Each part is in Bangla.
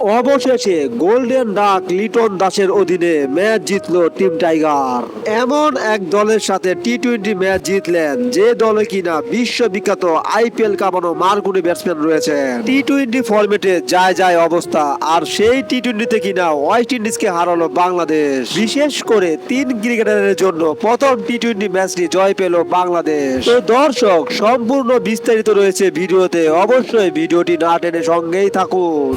অবশেষে গোল্ডেন ডাক লিটন দাসের অধীনে ম্যাচ জিতলো টিম টাইগার। এমন এক দলের সাথে টি টোয়েন্টি ম্যাচ জিতলেন যে দলে কিনা বিশ্ববিখ্যাত আইপিএল কামানো মারকুনি ব্যাটসম্যান রয়েছে টি টোয়েন্টি ফরম্যাটে যায় যায় অবস্থা, আর সেই টি টোয়েন্টিতে কিনা ওয়েস্ট ইন্ডিজকে হারালো বাংলাদেশ। বিশেষ করে তিন ক্রিকেটারের জন্য প্রথম টি টোয়েন্টি ম্যাচটি জয় পেল বাংলাদেশ। তো দর্শক, সম্পূর্ণ বিস্তারিত রয়েছে ভিডিওতে, অবশ্যই ভিডিওটি না টেনে সঙ্গেই থাকুন।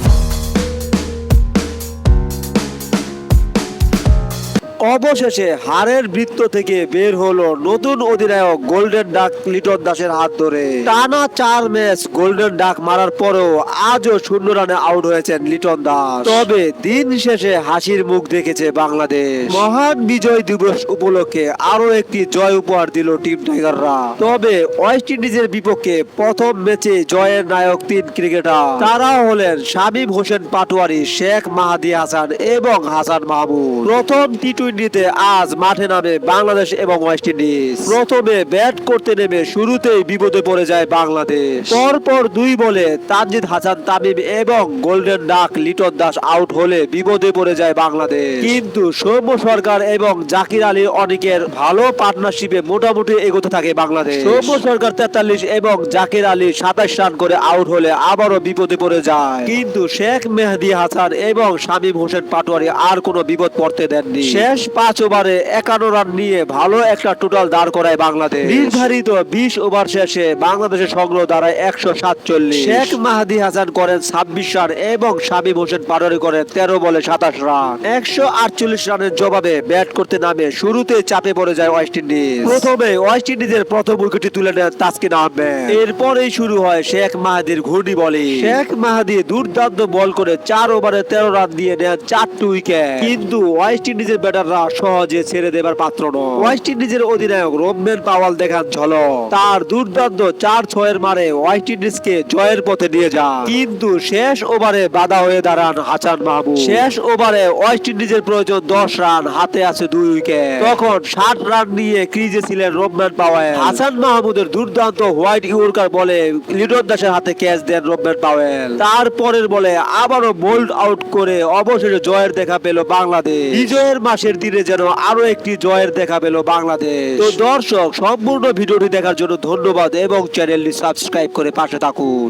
অবশেষে হারের বৃত্ত থেকে বের হলো নতুন অধিনায়ক গোল্ডেন ডাক লিটন দাসের হাত ধরে। টানা চার ম্যাচ গোল্ডেন ডাক মারার পরেও আজও শূন্য রানে আউট হয়েছেন লিটন দাস। তবে দিন শেষে হাসির মুখ দেখেছে বাংলাদেশ। মহান বিজয় দিবস উপলক্ষে আরও একটি জয় উপহার দিল টিম টাইগাররা। তবে ওয়েস্ট ইন্ডিজের বিপক্ষে প্রথম ম্যাচে জয়ের নায়ক তিন ক্রিকেটার। তারা হলেন শামীম হোসেন পাটোয়ারি, শেখ মাহাদি হাসান এবং হাসান মাহমুদ। প্রথম টি টোয়েন্টিতে আজ মাঠে নামে বাংলাদেশ এবং ওয়েস্ট ইন্ডিজ। প্রথমে ব্যাট করতে নেমে শুরুতেই বিপদে পড়ে যায় বাংলাদেশ। পরপর দুই বলে তানজিদ হাসান তামিম এবং golden duck Liton Das out হলে বিপদে পড়ে যায় বাংলাদেশ। কিন্তু সৌম্য সরকার এবং জাকির আলী অনেকের ভালো পার্টনারশিপে মোটামুটি এগোতে থাকে বাংলাদেশ। সৌম্য সরকার তেতাল্লিশ এবং জাকির আলী সাতাশ রান করে আউট হলে আবারও বিপদে পড়ে যায়। কিন্তু শেখ মেহেদি হাসান এবং শামীম হোসেন পাটোয়ারি আর কোনো বিপদ পড়তে দেননি। শেষ পাঁচ ওভারে একান্ন রান নিয়ে ভালো একটা টোটাল দাঁড় করায় বাংলাদেশ। নির্ধারিত বিশ ওভার শেষে বাংলাদেশের সংগ্রহ দাঁড়ায় একশো সাতচল্লিশ। শেখ মাহাদি হাসান করেন ছাব্বিশ রান এবং শামীম হোসেন পাটোয়ারি করেন তেরো বলে সাতাশ রান। একশো আটচল্লিশ রানের জবাবে ব্যাট করতে নামে শুরুতে চাপে পড়ে যায় ওয়েস্ট ইন্ডিজ। প্রথমে ওয়েস্ট ইন্ডিজের প্রথম উইকেটটি তুলে নেন তাসকিন আহমেদ। এরপরেই শুরু হয় শেখ মাহাদির ঘূর্ণি বলে। শেখ মাহাদি দুর্দান্ত বল করে চার ওভারে তেরো রান দিয়ে নেন চারটি উইকেট। কিন্তু ওয়েস্ট ইন্ডিজের ব্যাটাররা সহজে ছেড়ে দেবার পাত্র নয়। ওয়েস্ট ইন্ডিজের অধিনায়ক রোমবেন পাওয়াল দেখান ঝলক। তার দুর্দান্ত চার ছয়ের মারে ওয়েস্ট ইন্ডিজকে জয়ের পথে নিয়ে যান কিন্তু শেষ ওভারে বাধা হয়ে দাঁড়ান হাসান মাহমুদ। শেষ ওভারে ওয়েস্ট ইন্ডিজের প্রয়োজন দশ রান হাতে আছে দুই উইকেট। তখন ষাট রান নিয়ে ক্রিজে ছিলেন রোমম্যান পাওয়েল। হাসান মাহমুদের দুর্দান্ত হোয়াইট ইউরকার বলে লিটন দাসের হাতে ক্যাচ দেন রোমম্যান পাওয়েল। তারপরের বলে আবারও বোল্ড আউট করে অবশেষে জয়ের দেখা পেল বাংলাদেশ। বিজয়ের মাসের দিনে যেন আরও একটি জয়ের দেখা পেল বাংলাদেশ। তো দর্শক, সম্পূর্ণ ভিডিওটি দেখার জন্য ধন্যবাদ এবং চ্যানেলটি সাবস্ক্রাইব করে পাশে থাকুন।